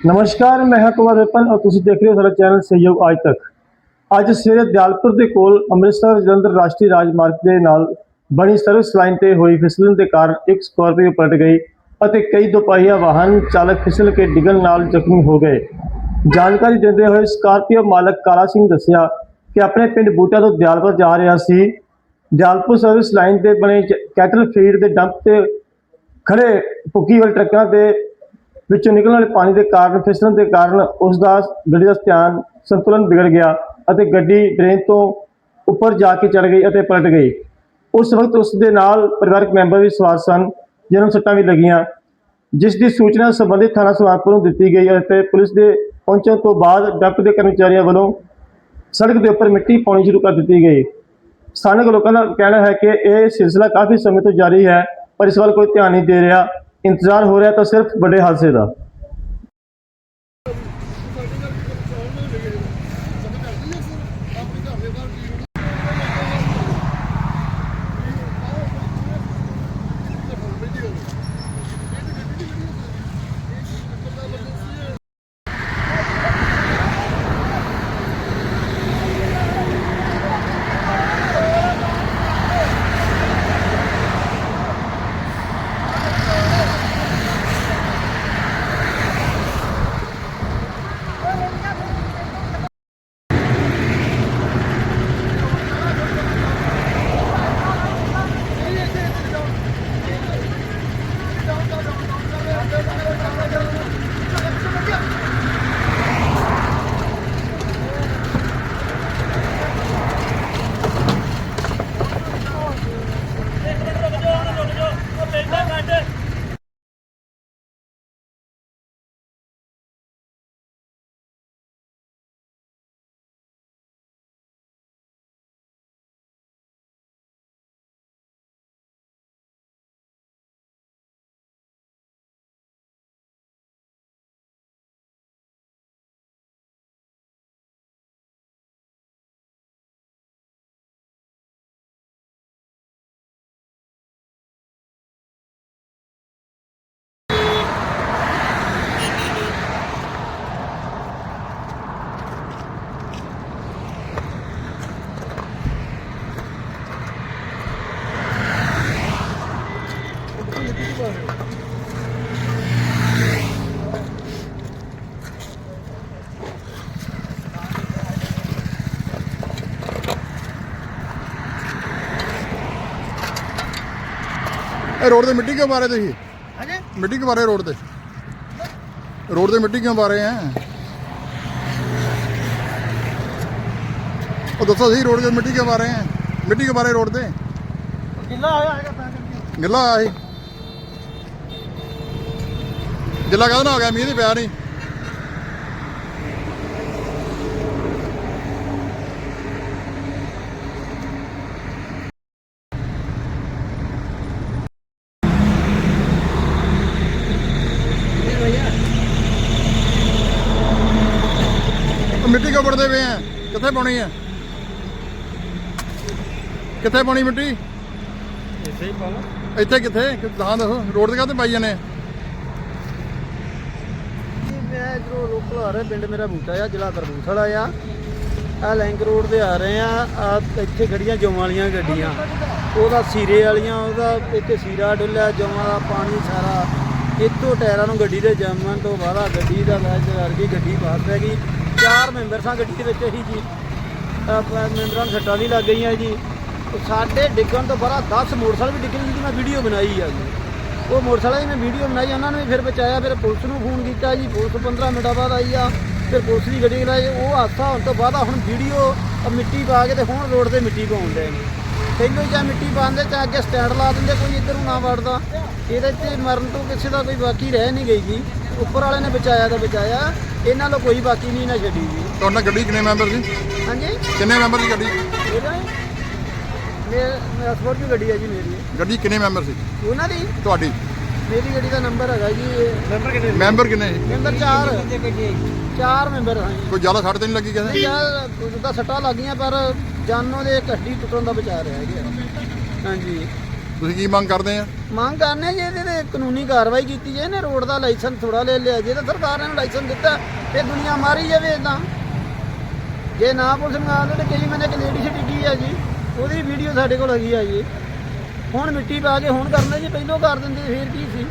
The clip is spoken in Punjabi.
ਨਮਸਕਾਰ, ਮੈਂ ਹਾਂ ਕੁਮਾਰ ਵਿਪਨ ਔਰ ਤੁਸੀਂ ਦੇਖ ਰਹੇ ਹੋ ਸਾਡਾ ਚੈਨਲ ਸਹਿਯੋਗ ਅੱਜ ਤੱਕ। ਅੱਜ ਸਵੇਰੇ ਦਿਆਲਪੁਰ ਦੇ ਕੋਲ ਅੰਮ੍ਰਿਤਸਰ ਜਲੰਧਰ ਰਾਸ਼ਟਰੀ ਰਾਜਮਾਰਗ ਦੇ ਨਾਲ ਬਣੀ ਸਰਵਿਸ ਲਾਈਨ ਤੇ ਹੋਈ ਫਿਸਲਣ ਦੇ ਕਾਰਨ ਇੱਕ ਸਕਾਰਪੀਓ ਪਲਟ ਗਈ ਅਤੇ ਕਈ ਦੁਪਹੀਆ ਵਾਹਨ ਚਾਲਕ ਫਿਸਲ ਕੇ ਡਿੱਗਣ ਨਾਲ ਜ਼ਖਮੀ ਹੋ ਗਏ। ਜਾਣਕਾਰੀ ਦਿੰਦੇ ਹੋਏ ਸਕਾਰਪੀਓ ਮਾਲਕ ਕਾਲਾ ਸਿੰਘ ਦੱਸਿਆ ਕਿ ਆਪਣੇ ਪਿੰਡ ਬੂਟਾ ਤੋਂ ਦਿਆਲਪੁਰ ਜਾ ਰਿਹਾ ਸੀ। ਦਿਆਲਪੁਰ ਸਰਵਿਸ ਲਾਈਨ ਤੇ ਬਣੇ ਕੈਟਲ ਫੀਡ ਦੇ ਡੰਪ ਤੇ ਖੜੇ ਭੁੱਕੀ ਵਾਲੇ ਟਰੱਕਾਂ ਦੇ ਵਿੱਚੋਂ ਨਿਕਲਣ ਵਾਲੇ ਪਾਣੀ ਦੇ ਕਾਰਨ, ਫਿਸਲਣ ਦੇ ਕਾਰਨ ਉਸ ਦਾ ਗੱਡੀ ਦਾ ਧਿਆਨ ਸੰਤੁਲਨ ਵਿਗੜ ਗਿਆ ਅਤੇ ਗੱਡੀ ਡਰੇਨ ਤੋਂ ਉੱਪਰ ਜਾ ਕੇ ਚੜ ਗਈ ਅਤੇ ਪਲਟ ਗਈ। ਉਸ ਵਕਤ ਉਸ ਦੇ ਨਾਲ ਪਰਿਵਾਰਕ ਮੈਂਬਰ ਵੀ ਸਵਾਰ ਸਨ, ਜਿਨ੍ਹਾਂ ਨੂੰ ਸੱਟਾਂ ਵੀ ਲੱਗੀਆਂ, ਜਿਸ ਦੀ ਸੂਚਨਾ ਸੰਬੰਧਿਤ ਥਾਣਾ ਸੁਹਾਗਪੁਰ ਨੂੰ ਦਿੱਤੀ ਗਈ ਅਤੇ ਪੁਲਿਸ ਦੇ ਪਹੁੰਚਣ ਤੋਂ ਬਾਅਦ ਡੰਪ ਦੇ ਕਰਮਚਾਰੀਆਂ ਵੱਲੋਂ ਸੜਕ ਦੇ ਉੱਪਰ ਮਿੱਟੀ ਪਾਉਣੀ ਸ਼ੁਰੂ ਕਰ ਦਿੱਤੀ ਗਈ। ਸਥਾਨਕ ਲੋਕਾਂ ਦਾ ਕਹਿਣਾ ਹੈ ਕਿ ਇਹ ਸਿਲਸਿਲਾ ਕਾਫੀ ਸਮੇਂ ਤੋਂ ਜਾਰੀ ਹੈ, ਪਰ ਇਸ ਵੱਲ ਕੋਈ ਧਿਆਨ ਨਹੀਂ ਦੇ ਰਿਹਾ। ਇੰਤਜ਼ਾਰ ਹੋ ਰਿਹਾ ਤਾਂ ਸਿਰਫ ਵੱਡੇ ਹਾਦਸੇ ਦਾ। ਇਹ ਰੋਡ ਤੇ ਮਿੱਟੀ ਕਿਉਂ ਮਾਰੇ ਤੁਸੀਂ? ਹਾਂਜੀ? ਮਿੱਟੀ ਕਿਉਂ ਮਾਰੇ ਰੋਡ ਤੇ? ਰੋਡ ਤੇ ਮਿੱਟੀ ਕਿਉਂ ਮਾਰੇ ਆ? ਉਹ ਦੱਸੋ ਸਹੀ ਰੋਡ ਤੇ ਮਿੱਟੀ ਕਿਉਂ ਮਾਰੇ ਆ? ਮਿੱਟੀ ਕਿਉਂ ਮਾਰੇ ਰੋਡ ਤੇ? ਕਿੱਲਾ ਆਇਆ ਹੈਗਾ ਤਾਂ ਕਰਕੇ। ਗਿੱਲਾ ਆਇਆ ਸੀ। ਗਿੱਲਾ ਕਾਹਦਾ ਨਾ ਹੋ ਗਿਆ? ਮੀਂਹ ਦੀ ਪਿਆ ਨਹੀਂ ਉਹ ਵੜਦੇ ਪਏ ਆ? ਕਿੱਥੇ ਪਾਉਣੀ ਆ? ਕਿੱਥੇ ਪਾਉਣੀ ਮਿੱਟੀ? ਇਸੇ ਹੀ ਪਾਲਾ ਇੱਥੇ ਕਿੱਥੇ? ਤਾਂ ਦੱਸੋ ਰੋਡ ਤੇ ਕਾਹਤੇ ਪਾਈ ਜਾਂਦੇ ਆ? ਮੈਂ ਇਧਰੋਂ ਲੋਕਲ ਆ ਰਿਹਾ ਪਿੰਡ ਮੇਰਾ ਬੂਟਾ ਆ ਜ਼ਿਲ੍ਹਾ ਤਰਬੂਥੜਾ ਆ। ਆ ਲਿੰਕ ਰੋਡ ਤੇ ਆ ਰਹੇ ਆ ਆ ਇੱਥੇ ਖੜੀਆਂ ਜੋਮਾਂ ਵਾਲੀਆਂ ਗੱਡੀਆਂ। ਉਹਦਾ ਸੀਰੇ ਵਾਲੀਆਂ ਉਹਦਾ ਇੱਥੇ ਸੀਰਾ ਡੁੱਲਿਆ ਜੋਮਾਂ ਦਾ ਪਾਣੀ ਸਾਰਾ। ਇੱਥੋਂ ਟਾਇਰਾਂ ਨੂੰ ਗੱਡੀ ਦੇ ਜੰਮਣ ਤੋਂ ਬਾਅਦ ਗੱਡੀ ਦਾ ਗੱਡੀ ਬਾਹਰ ਪੈ ਗਈ। ਚਾਰ ਮੈਂਬਰ ਸਾਂ ਗੱਡੀ ਦੇ ਵਿੱਚ ਅਸੀਂ ਜੀ। ਆਪਾਂ ਮੈਂਬਰਾਂ ਨੂੰ ਸੱਟਾਂ ਵੀ ਲੱਗ ਗਈਆਂ ਜੀ। ਸਾਡੇ ਡਿੱਗਣ ਤੋਂ ਬਾਅਦ 10 ਮੋਟਰਸਾਈਕਲ ਵੀ ਡਿੱਗੇ ਜਿਹਦੀ ਮੈਂ ਵੀਡੀਓ ਬਣਾਈ ਆ ਜੀ। ਉਹ ਮੋਟਰਸਾਈਕਲ ਦੀ ਮੈਂ ਵੀਡੀਓ ਬਣਾਈ, ਉਹਨਾਂ ਨੇ ਵੀ ਫਿਰ ਬਚਾਇਆ, ਫਿਰ ਪੁਲਿਸ ਨੂੰ ਫੋਨ ਕੀਤਾ ਜੀ। ਪੁਲਿਸ 15 ਮਿੰਟਾਂ ਬਾਅਦ ਆਈ ਆ, ਫਿਰ ਪੁਲਿਸ ਦੀ ਗੱਡੀ ਲਾਈ ਉਹ ਹਾਦਸਾ ਹੋਣ ਤੋਂ ਬਾਅਦ ਹੁਣ ਵੀਡੀਓ ਮਿੱਟੀ ਪਾ ਕੇ ਤੇ ਹੁਣ ਰੋਡ ਤੇ ਮਿੱਟੀ ਪਾਉਂਦੇ ਨੇ। ਪਹਿਲੋਂ ਜਾਂ ਮਿੱਟੀ ਪਾਉਂਦੇ ਜਾਂ ਅੱਗੇ ਸਟੈਂਡ ਲਾ ਦਿੰਦੇ, ਕੋਈ ਇੱਧਰ ਨੂੰ ਨਾ ਵੜਦਾ। ਇਹਦੇ ਤੇ ਮਰਨ ਤੋਂ ਕਿਸੇ ਦਾ ਕੋਈ ਬਾਕੀ ਰਹਿ ਨਹੀਂ ਗਈ ਜੀ। ਉੱਪਰ ਵਾਲੇ ਨੇ ਬਚਾਇਆ ਤਾਂ ਬਚਾਇਆ ਇਹਨਾਂ ਨੂੰ ਕੋਈ ਬਾਕੀ ਨਹੀਂ ਨਾ ਛੱਡੀ ਜੀ ਤੁਹਾਡਾ ਗੱਡੀ ਕਿੰਨੇ ਮੈਂਬਰ ਸੀ? ਹਾਂਜੀ? ਕਿੰਨੇ ਮੈਂਬਰ ਦੀ ਗੱਡੀ? ਇਹਦਾ ਮੇਰਾ ਸਪੋਰਟ ਗੱਡੀ ਹੈ ਜੀ ਮੇਰੀ। ਗੱਡੀ ਕਿੰਨੇ ਮੈਂਬਰ ਸੀ? ਉਹਨਾਂ ਦੀ? ਤੁਹਾਡੀ? ਮੇਰੀ ਗੱਡੀ ਦਾ ਨੰਬਰ ਹੈਗਾ ਜੀ। ਨੰਬਰ ਕਿੰਨੇ ਮੈਂਬਰ ਕਿੰਨੇ ਸੀ? ਮੈਂਬਰ ਚਾਰ। ਚਾਰ ਮੈਂਬਰ ਹਾਂ ਜੀ। ਕੋਈ ਜ਼ਿਆਦਾ ਸੱਟ ਤਾਂ ਨਹੀਂ ਲੱਗੀ ਕਿਸੇ ਯਾਰ ਤਾਂ ਸੱਟਾਂ ਲੱਗੀਆਂ ਪਰ ਜਾਨੋਂ ਦੇ ਇੱਕ ਹੱਡੀ ਟੁੱਟਣ ਦਾ ਬਚਾ ਰਿਹਾ ਹਾਂਜੀ। ਤੁਸੀਂ ਕੀ ਮੰਗ ਕਰਦੇ ਆ? ਮੰਗ ਕਰਨੇ ਜੇ, ਇਹਦੇ ਤੇ ਕਾਨੂੰਨੀ ਕਾਰਵਾਈ ਕੀਤੀ ਜਾਏ ਨੇ ਰੋਡ ਦਾ ਲਾਇਸੈਂਸ ਥੋੜਾ ਲੈ ਲਿਆ, ਜੇ ਤਾਂ ਸਰਕਾਰ ਨੇ ਲਾਇਸੈਂਸ ਦਿੱਤਾ ਇਹ ਦੁਨੀਆ ਮਾਰੀ ਜਾਵੇ ਇਦਾਂ ਜੇ ਨਾ ਪੁਲਿਸ ਮੰਗਾ ਤੇ ਕਈ ਮੈਨੇ ਇੱਕ ਲੇਡੀ ਡਿੱਗੀ ਆ ਜੀ, ਉਹਦੀ ਵੀਡੀਓ ਸਾਡੇ ਕੋਲ ਹੈਗੀ ਆ ਜੀ। ਹੁਣ ਮਿੱਟੀ ਪਾ ਕੇ ਹੁਣ ਕਰਨਾ ਜੀ, ਪਹਿਲੋਂ ਕਰ ਦਿੰਦੇ, ਫੇਰ ਕੀ ਸੀ?